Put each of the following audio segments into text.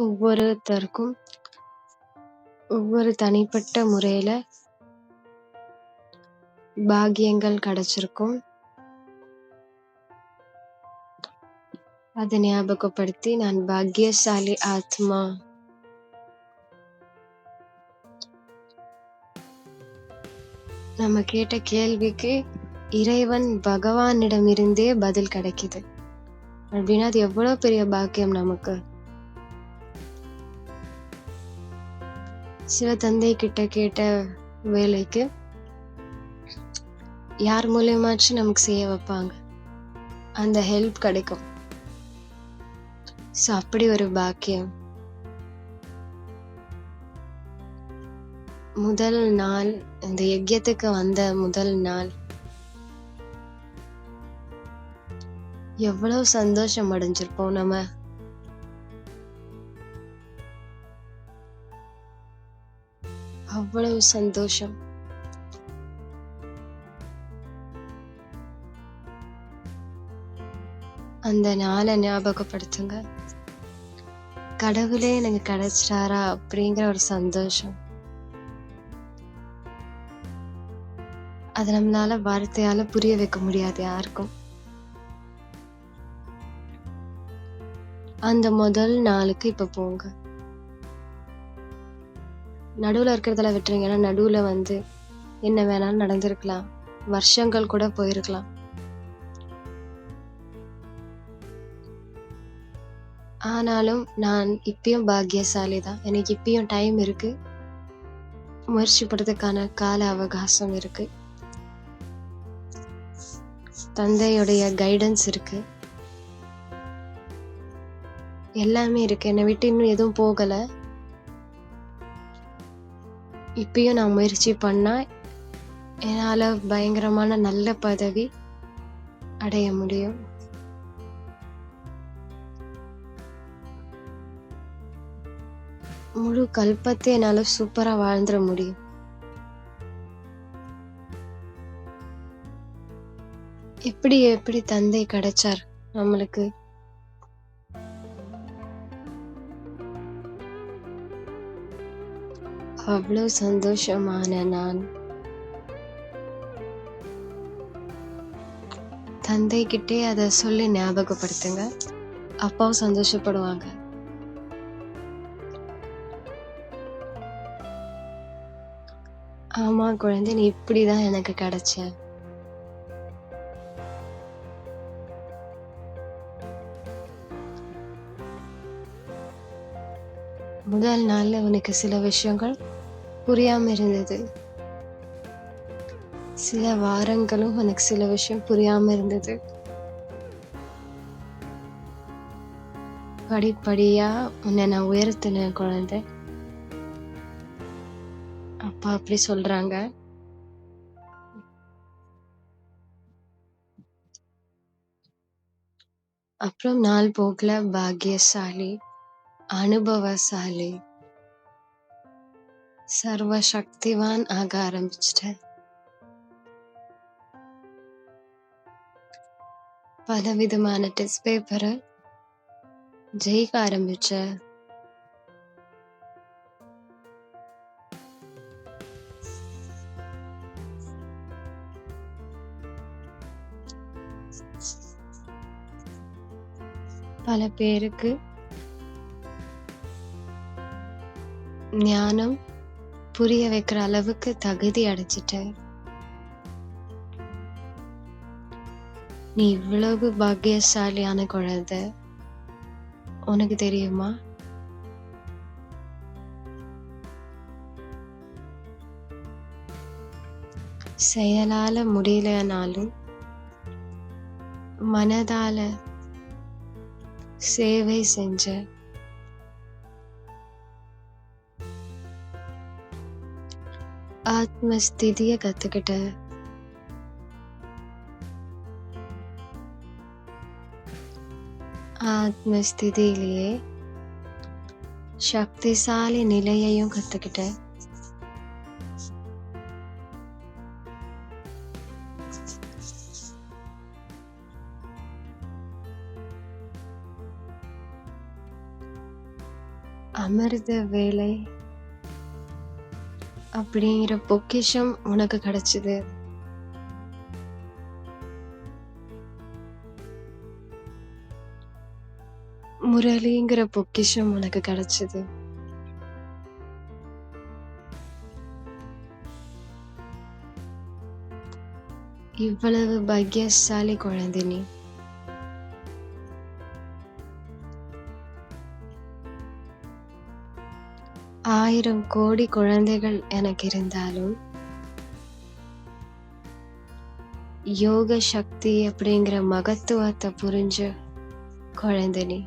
ஒவ்வொருத்தருக்கும் ஒவ்வொரு தனிப்பட்ட முறையில் பாக்கியங்கள் கிடச்சிருக்கும் அதை ஞாபகப்படுத்தி நான் பாக்கியசாலி ஆத்மா. நம்ம கேட்ட கேள்விக்கு இறைவன் பகவானிடமிருந்தே பதில் கிடைக்குது. அப்படின்னா அது எவ்வளோ பெரிய பாக்கியம் நமக்கு. சிவ தந்தை கிட்ட கேட்ட வேலைக்கு யார் மூலியமாச்சும் நமக்கு செய்ய வைப்பாங்க. அந்த ஹெல்ப் கிடைக்கும். ஸோ அப்படி ஒரு பாக்கியம். முதல் நாள் இந்த யஜ்யத்துக்கு வந்த முதல் நாள் எவ்வளவு சந்தோஷம் அடைஞ்சிருப்போம் நம்ம. அவ்வளவு சந்தோஷம். அந்த நாளை ஞாபகப்படுத்துங்க. கடவுளே எனக்கு கிடைச்சிட்டாரா அப்படிங்கிற ஒரு சந்தோஷம். அத நம்மளால வார்த்தையால புரிய வைக்க முடியாது யாருக்கும். அந்த முதல் நாளுக்கு இப்ப போங்க. நடுவில் இருக்கிறதெல்லாம் விட்டுருங்க. ஏன்னா வந்து என்ன வேணாலும் நடந்திருக்கலாம். வருஷங்கள் கூட போயிருக்கலாம். ஆனாலும் நான் இப்பயும் பாக்கியசாலி தான். எனக்கு இப்பயும் டைம் இருக்கு. முயற்சி படுறதுக்கான கால அவகாசம் இருக்கு. தந்தையுடைய கைடன்ஸ் இருக்கு. எல்லாமே இருக்கு. என்னை விட்டு இன்னும் எதுவும் போகலை இப்பயும் நான் முயற்சி பண்ணால் என்னால் பயங்கரமான நல்ல பதவி அடைய முடியும். முழு கல்பத்தை என்னால் சூப்பராக வாழ்ந்துட முடியும். எப்படி எப்படி தந்தை கிடைச்சார் நம்மளுக்கு? அவ்வளோ சந்தோஷமான நான். தந்தை அதை சொல்லி ஞாபகப்படுத்துங்க. அப்பாவும் சந்தோஷப்படுவாங்க. ஆமா குழந்தை நீ இப்படிதான் எனக்கு கிடைச்ச. முதல் நாள்ல உனக்கு சில விஷயங்கள் புரியாம இருந்தது. சில வாரங்களும் உனக்கு சில விஷயம் புரியாம இருந்தது. படிப்படியா உன்னை நான் உயர்த்தினேன் குழந்தை. அப்பா அப்படி சொல்றாங்க. அப்புறம் நாள் போக்கில் பாக்கியசாலி, அனுபவசாலி, சர்வ சக்திவான் ஆக ஆரம்பிச்சிட்டேன். பலவிதமான டெஸ்ட் பேப்பரை ஜெயிக்க ஆரம்பிச்சேன். பல பேருக்கு ஞானம் புரிய வைக்கிற அளவுக்கு தகுதி அடைச்சிட்ட நீ இவ்வளவு பாக்கியசாலியான குழந்தை. உனக்கு தெரியுமா? செயலால முடியலனாலும் மனதால சேவை செஞ்ச ஆத்ம ஸ்திதிய கத்துக்கிட்ட. ஆத்ம ஸ்திதியிலேயே சக்திசாலி நிலையையும் கத்துக்கிட்ட. அமிர்த வேலை அப்படிங்கிற பொக்கிஷம் உனக்கு கிடைச்சது. முரளிங்கிற பொக்கிஷம் உனக்கு கிடைச்சது. இவ்வளவு பாக்கியசாலி குழந்தை நீ. ஆயிரம் கோடி குழந்தைகள் எனக்கு இருந்தாலும் யோக சக்தி அப்படிங்கிற மகத்துவத்தை புரிஞ்ச குழந்தை நீ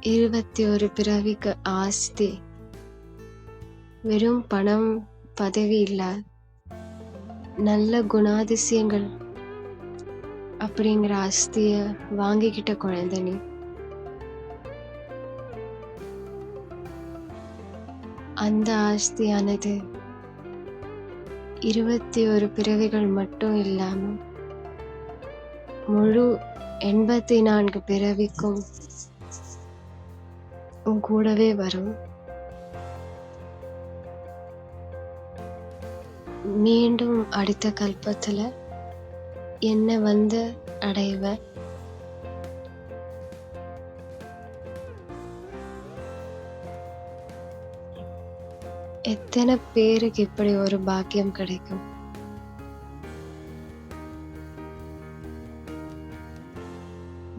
இருபத்தி ஒரு பிறவிக்கு ஆஸ்தி வெறும் பணம் பதவி இல்ல நல்ல குணாதிசயங்கள் அப்படிங்கிற அஸ்திய வாங்கிக்கிட்ட குழந்தை நீ. அந்த ஆஸ்தியானது இருபத்தி ஒரு பிறவிகள் மட்டும் இல்லாம முழு எண்பத்தி நான்கு பிறவிக்கும் உன் கூடவே வரும். மீண்டும் அடுத்த கல்பத்துல என்ன வந்து அடைவ? எத்தனை பேருக்கு இப்படி ஒரு பாக்கியம் கிடைக்கும்?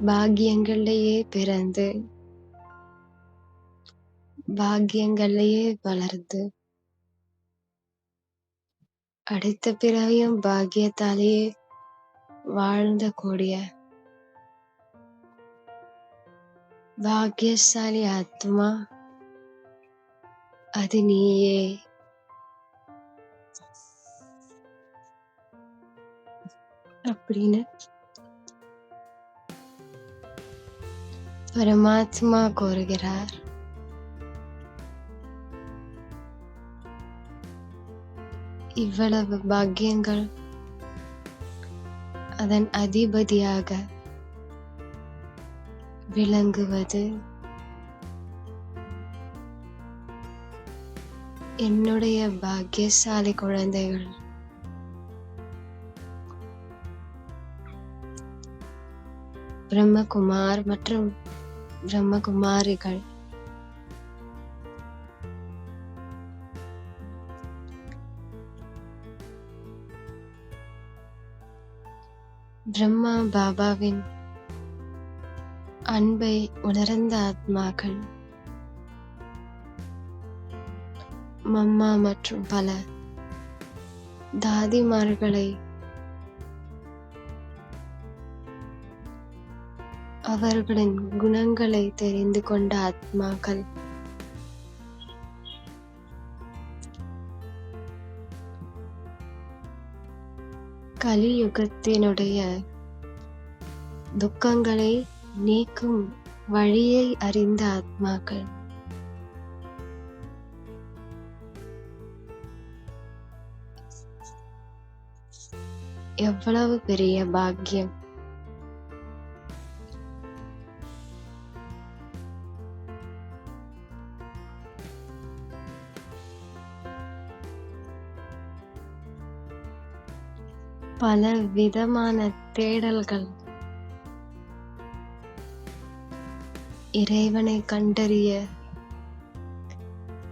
பாக்கியங்கள்லயே பிறந்து பாக்கியங்கள்லயே வளர்ந்து அடுத்த பிறவியும் பாக்கியத்தாலேயே வாழ்ந்த கூடிய பாக்கியசாலி ஆத்மா அது நீயே. அப்படின்னு பரமாத்மா கூறுகிறார். இவ்வளவு பாக்கியங்கள் அதன் அதிபதியாக விளங்குவது என்னுடைய பாக்கியசாலி குழந்தைகள். பிரம்மகுமார் மற்றும் பிரம்மகுமாரிகள். பிரம்மா பாபாவின் அன்பை உணர்ந்த ஆத்மாக்கள் மம்மா மற்றும் பல தாதிமார்களை அவர்களின் குணங்களை தெரிந்து கொண்ட ஆத்மாக்கள். கலியுகத்தினுடைய துக்கங்களை நீக்கும் வழியை அறிந்த ஆத்மாக்கள். எவ்வளவு பெரிய பாக்கியம். பல விதமான தேடல்கள். இறைவனை கண்டறிய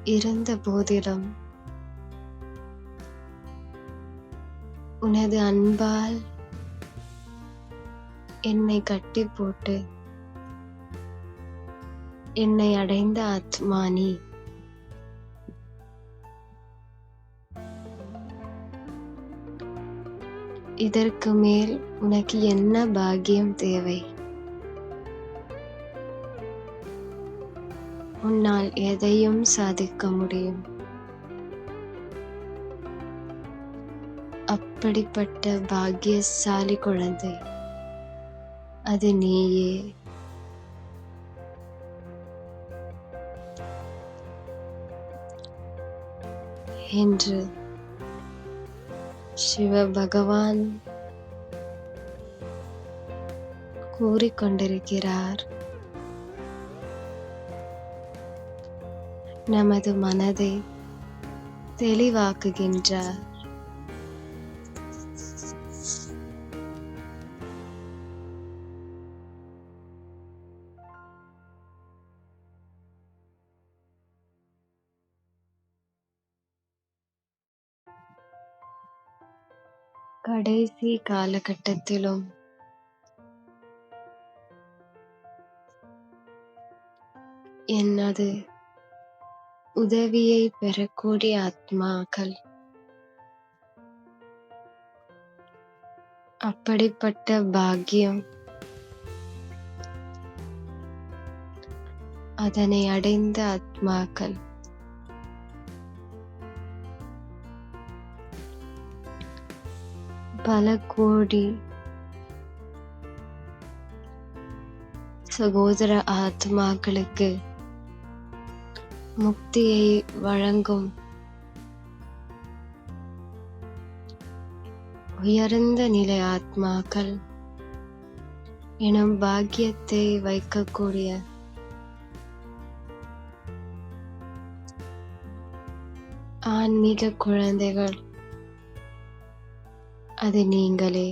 இருந்த போதிலும் உனது அன்பால் என்னை கட்டி போட்டு என்னை அடைந்த ஆத்மா இதற்கு மேல் உனக்கு என்ன பாக்கியம் தேவை? உன்னால் எதையும் சாதிக்க முடியும். அப்படிப்பட்ட பாக்கியசாலி குழந்தை அது நீயே. என்று சிவ பகவான் கூறிக்கொண்டிருக்கிறார். நமது மனதை தெளிவாக்குகின்றார். கடைசி காலகட்டத்திலும். எனது உதவியை பெறக்கூடிய ஆத்மாக்கள். அப்படிப்பட்ட பாக்கியம். அதனை அடைந்த ஆத்மாக்கள். பல கோடி சகோதர ஆத்மாக்களுக்கு முக்தியை வழங்கும் உயர்ந்த நிலை ஆத்மாக்கள் எனும் பாக்கியத்தை வைக்கக்கூடிய ஆன்மீக குழந்தைகள். அது நீங்களே.